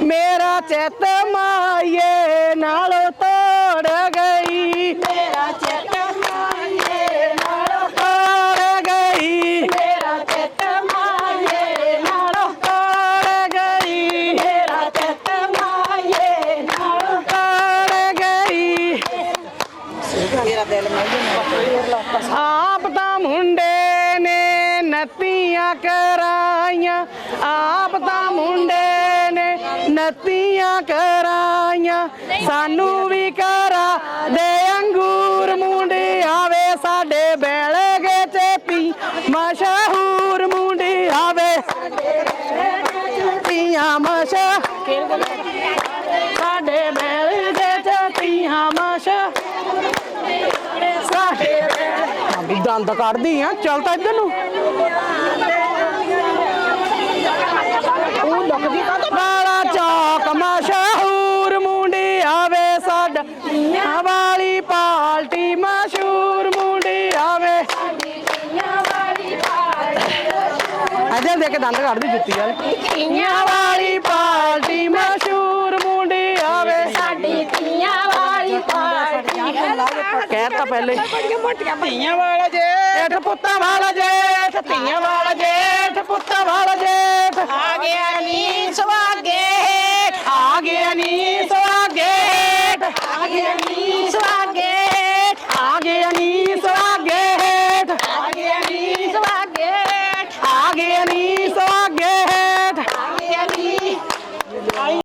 ਮੇਰਾ ਚਿੱਤ ਮਾਏ ਨਾਲ ਤੋੜ ਗਈ। ਮੇਰਾ ਚਿੱਤ ਮਾਏ ਨਾਲ ਤੋੜ ਗਈ। ਮੇਰਾ ਚਿੱਤ ਮਾਏ ਨਾਲ ਤੋੜ ਗਈ। ਮੇਰਾ ਚਿੱਤ ਮਾਏ ਨਾਲ ਤੋੜ ਗਈ। ਆਪ ਤਾਂ ਮੁੰਡੇ ਨੇ ਨਤੀਆਂ ਕਰਾਈਆਂ। ਆਪ ਨੇ ਨਤੀਆਂ ਕਰਾਈਆਂ ਸਾਨੂੰ ਵੀ ਕਰਾ ਦੇ ਅੰਗੂਰ। ਮੁੰਡੇ ਆਵੇ ਸਾਡੇ ਬੈਲਗੇ ਚੇਪੀ ਮਸ਼ਹੂਰ ਮੁੰਡੇ ਆਵੇ ਤੀਆਂ ਮਸ਼ਾ ਸਾਡੇ ਬੈਲਗੇ ਚੇਪੀਆਂ ਮਸ਼ਾ ਸਾਡੇ ਦੰਦ ਕੱਢਦੀ ਆ ਚੱਲ ਤਾਂ ਇੱਧਰ ਨੂੰ। ਉਹ ਲੱਗਦੀ ਕਾ ਸਾਡਾ ਤੀਆਂ ਵਾਲੀ ਪਾਲਟੀ ਮਸ਼ਹੂਰ ਮੁੰਡੀ ਆਵੇ। ਅਜੇ ਦੇ ਕੇ ਦੰਦ ਕੱਢਦੀ ਜੁੱਤੀ ਵਾਲ। ਤੀਆਂ ਵਾਲੀ ਪਾਲਟੀ ਮਸ਼ਹੂਰ ਮੁੰਡੀ ਆਵੇ। ਸਾਡੀ ਤੀਆਂ ਵਾਲੀ ਪਾਰਟੀ ਕਹਿ ਤਾਂ ਪਹਿਲੇ ਧੀਆਂ ਵਾਲਾ ਜੇ ਜੇਠ ਪੁੱਤਾਂ ਵਾਲਾ ਜੇਠ ਧੀਆਂ ਵਾਲਾ ਜੇਠ ਪੁੱਤਾਂ ਵਾਲਾ ਜੇਠ। ਆ ਗਿਆ ਨੀ। again.